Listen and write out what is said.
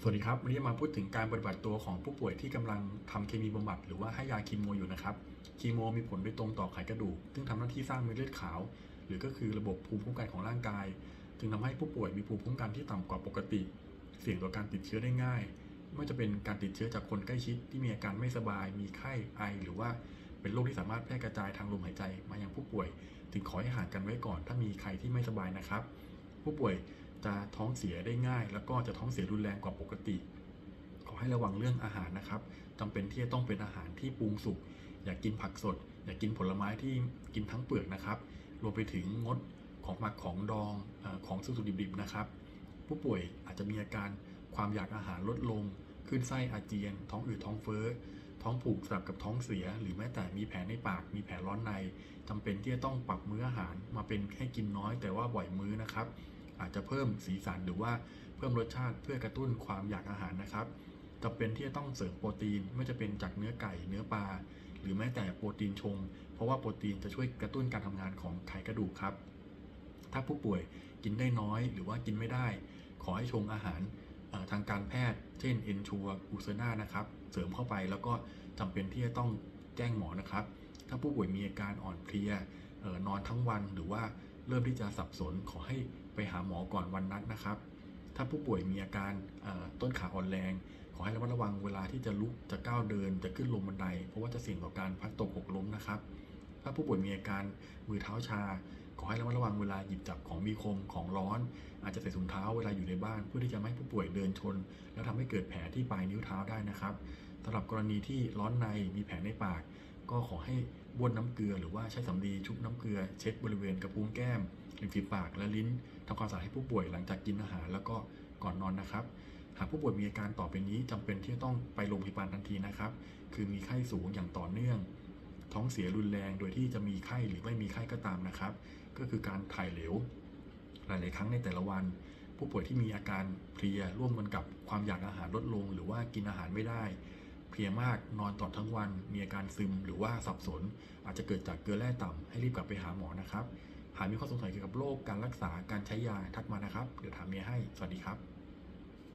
สวัสดีครับวันนี้จะมาพูดถึงการปฏิบัติตัวของผู้ป่วยที่กำลังทำเคมีบำบัดหรือว่าให้ยาคีโมอยู่นะครับคีโมมีผลโดยตรงต่อไขกระดูก ซึ่งทำหน้าที่สร้างเม็ดเลือดขาว หรือก็คือระบบภูมิคุ้มกันของร่างกาย จึงทำให้ผู้ป่วยมีภูมิคุ้มกันที่ต่ำกว่าปกติ เสี่ยงต่อการติดเชื้อได้ง่าย ไม่ว่าจะเป็นการติดเชื้อจากคนใกล้ชิดที่มีอาการไม่สบาย มีไข้ไอ หรือว่าเป็นโรคที่สามารถแพร่กระจายทางลมหายใจมายังผู้ป่วยจึงขอให้ห่างกันไว้ก่อน ถ้ามีใครที่ไม่สบายนะครับ ผู้ป่วย จะท้องเสียได้ง่าย แล้วก็จะท้องเสียรุนแรงกว่าปกติ ขอให้ระวังเรื่องอาหารนะครับจำเป็นที่จะต้องเป็นอาหารที่ปรุงสุก อย่ากกินผักสด อย่ากกินผลไม้ที่กินทั้งเปลือกนะครับ รวมไปถึงงดของหมักของดองอของสุกดิบๆนะครับ ผู้ป่วยอาจจะมีอาการความอยากอาหารลดลง ขึ้นไส้อาเจียน ท้องอืดท้องเฟ้อ ท้องผูกสลับกับท้องเสีย หรือแม้แต่มีแผลในปาก มีแผลร้อนในจำเป็นที่จะต้องปรับมื้ออาหารมาเป็นให้กินน้อยแต่ว่าบ่อยมื้อนะครับ อาจจะเพิ่มสีสันหรือว่าเพิ่มรสชาติเพื่อกระตุ้นความอยากอาหารนะครับจำเป็นที่จะต้องเสริมโปรตีนไม่จะเป็นจากเนื้อไก่เนื้อปลาหรือแม้แต่โปรตีนชง เพราะว่าโปรตีนจะช่วยกระตุ้นการทำงานของไขกระดูกครับ ถ้าผู้ป่วยกินได้น้อยหรือว่ากินไม่ได้ ขอให้ชงอาหารทางการแพทย์ เช่นเอนชัวกูเซนานะครับ เสริมเข้าไปแล้วก็จำเป็นที่จะต้องแจ้งหมอนะครับ ถ้าผู้ป่วยมีอาการอ่อนเพลียออนอนทั้งวันหรือว่า เริ่มที่จะสับสนขอให้ไปหาหมอก่อนวันนัดนะครับ ถ้าผู้ป่วยมีอาการต้นขาอ่อนแรง ขอให้ระมัดระวังเวลาที่จะลุกจะก้าวเดิน จะขึ้นลงบันได เพราะว่าจะเสี่ยงต่อการพัดตกหกล้มนะครับ ถ้าผู้ป่วยมีอาการมือเท้าชา ขอให้ระมัดระวังเวลาหยิบจับของมีคมของร้อน อาจจะใส่ถุงเท้าเวลาอยู่ในบ้าน เพื่อที่จะไม่ให้ผู้ป่วยเดินชน แล้วทำให้เกิดแผลที่ปลายนิ้วเท้าได้นะครับสำหรับกรณีที่ร้อนในมีแผลในปาก ก็ขอให้บ้วนน้ำเกลือหรือว่าใช้สำลีชุบน้ำเกลือ เช็ดบริเวณกระพุ้งแก้มริมฝีปากและลิ้นทำความสะอาดให้ผู้ป่วยหลังจากกินอาหาร แล้วก็ก่อนนอนนะครับ หากผู้ป่วยมีอาการต่อไปนี้จำเป็นที่จะต้องไปโรงพยาบาลทันทีนะครับ คือมีไข้สูงอย่างต่อเนื่อง ท้องเสียรุนแรงโดยที่จะมีไข้หรือไม่มีไข้ก็ตามนะครับ ก็คือการถ่ายเหลว หลาย ๆ ครั้งในแต่ละวัน ผู้ป่วยที่มีอาการเพลียร่วมกันกับความอยากอาหารลดลง หรือว่ากินอาหารไม่ได้ เพลียมากนอนตลอดทั้งวัน มีอาการซึมหรือว่าสับสน อาจจะเกิดจากเกลือแร่ต่ำให้รีบกลับไปหาหมอนะครับ หากมีข้อสงสัยเกี่ยวกับโรคการรักษาการใช้ยาทักมานะครับ เดี๋ยวถามเมียให้ สวัสดีครับ